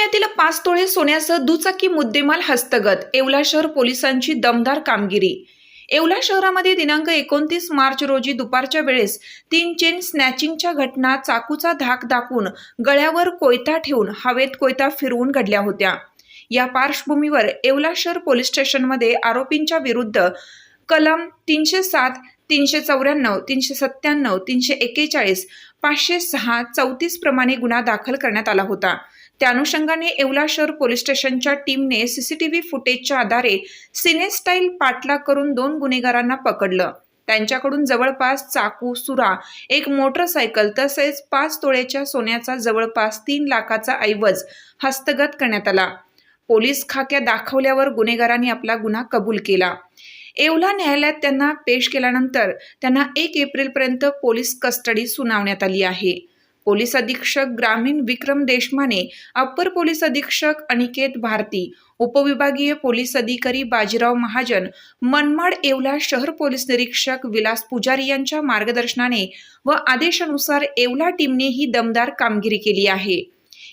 पुण्यातील पाच तोळे सोन्यासह दुचाकी मुद्देमाल हस्तगत येवला शहर पोलिसांची दमदार कामगिरी. येवला शहरामध्ये दिनांक एकोणतीस मार्च रोजी दुपारच्या वेळेस तीन चेन स्नॅचिंगच्या घटना चाकूचा धाक दाखवून गळ्यावर कोयता ठेवून हवेत कोयता फिरवून घडल्या होत्या. या पार्श्वभूमीवर येवला शहर पोलीस स्टेशनमध्ये आरोपींच्या विरुद्ध कलम तीनशे सात तीनशे चौऱ्याण्णव तीनशे सत्त्याण्णव तीनशे एक्केचाळीस पाचशे सहा चौतीस प्रमाणे गुन्हा दाखल करण्यात आला होता. त्या अनुषंगाने येवला शहर पोलीस स्टेशनच्या टीमने सीसीटीव्ही फुटेजच्या आधारे सिनेस्टाईल पाठलाग करून दोन गुन्हेगारांना पकडलं. त्यांच्याकडून जवळपास चाकू सुरा एक मोटरसायकल तसेच पाच तोळ्याच्या सोन्याचा जवळपास तीन लाखाचा ऐवज हस्तगत करण्यात आला. पोलीस खाक्या दाखवल्यावर गुन्हेगारांनी आपला गुन्हा कबूल केला. येवला न्यायालयात त्यांना पेश केल्यानंतर त्यांना एक एप्रिलपर्यंत पोलीस कस्टडी सुनावण्यात आली आहे. पोलीस अधीक्षक ग्रामीण विक्रम देशमाने अप्पर पोलीस अधीक्षक अनिकेत भारती उपविभागीय पोलीस अधिकारी बाजीराव महाजन मनमाड येवला शहर पोलीस निरीक्षक विलास पुजारी यांच्या मार्गदर्शनाने व आदेशानुसार येवला टीमने ही दमदार कामगिरी केली आहे.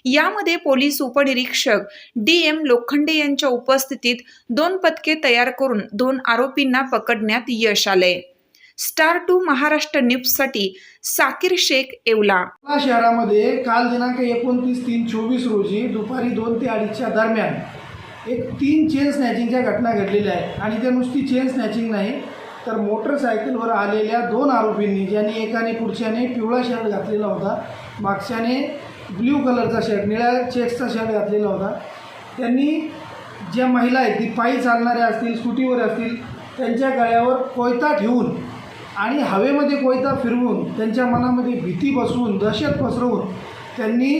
यामध्ये पोलीस उपनिरीक्षक डी एम लोखंडे यांच्या उपस्थितीत दोन पथके तयार करून दोन आरोपींना पकडण्यात यश आलंय. स्टार टू महाराष्ट्र न्यूजसाठी साकीर शेख येवला. या शहरामध्ये काल दिनांक एकोणतीस तीन चोवीस रोजी दुपारी दोन ते अडीचच्या दरम्यान एक तीन चेन स्नॅचिंगच्या घटना घडलेल्या आहेत. आणि त्या नुसती चेन स्नॅचिंग नाही तर मोटरसायकलवर आलेल्या दोन आरोपींनी ज्यांनी एकाने पुढच्याने पिवळा शर्ट घातलेला होता मागच्याने ब्ल्यू कलरचा शर्ट निळ्या चेक्सचा शर्ट घातलेला होता. त्यांनी ज्या महिला आहेत ती पायी चालणाऱ्या असतील स्कूटीवर असतील त्यांच्या गळ्यावर कोयता ठेवून आणि हवेमध्ये कोयता फिरवून त्यांच्या मनामध्ये भीती बसवून दहशत पसरवून त्यांनी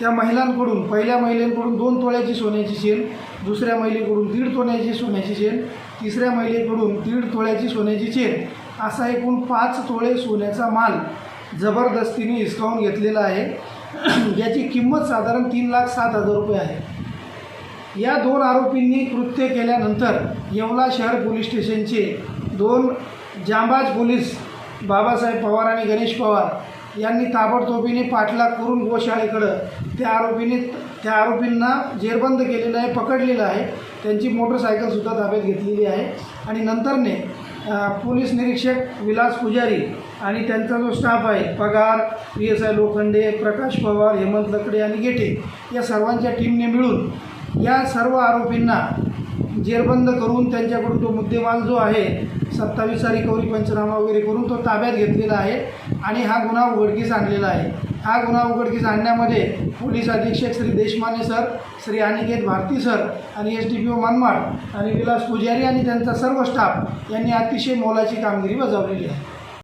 त्या महिलांकडून पहिल्या महिलेकडून दोन तोळ्याची सोन्याची चेन दुसऱ्या महिलेकडून दीड तोळ्याची सोन्याची चेन तिसऱ्या महिलेकडून दीड तोळ्याची सोन्याची चेन असा एकूण पाच तोळे सोन्याचा माल जबरदस्तीने हिसकावून घेतलेला आहे. याची किंमत साधारण तीन लाख सात हजार रुपये आहे. या दोन आरोपींनी कृत्य केल्यानंतर येवला शहर पोलीस स्टेशनचे दोन जांबाज पोलीस बाबासाहेब पवार आणि गणेश पवार यांनी ताबडतोबीने पाठलाग करून गोशाळेकडं त्या आरोपीने त्या आरोपींना जेरबंद केलेलं आहे पकडलेलं आहे. त्यांची मोटरसायकलसुद्धा ताब्यात घेतलेली आहे. आणि नंतरने पोलीस निरीक्षक विलास पुजारी आणि त्यांचा जो स्टाफ आहे पगार P S I Lokhande Prakash Pawar Hemant Lakde आणि गेटे या सर्वांच्या टीमने मिळून या सर्व आरोपींना जेरबंद करून त्यांच्याकडून तो मुद्देमाल जो आहे सत्तावीस रिकव्हरी पंचनामा वगैरे करून तो ताब्यात घेतलेला आहे आणि हा गुन्हा उघडकीस आणलेला आहे. हा गुन्हा उघडकीस आणण्यामध्ये पोलीस अधीक्षक श्री देशमाने सर श्री अनिकेत भारती सर आणि S D P O Manmad आणि विलास पुजारी आणि त्यांचा सर्व स्टाफ यांनी अतिशय मोलाची कामगिरी बजावलेली आहे.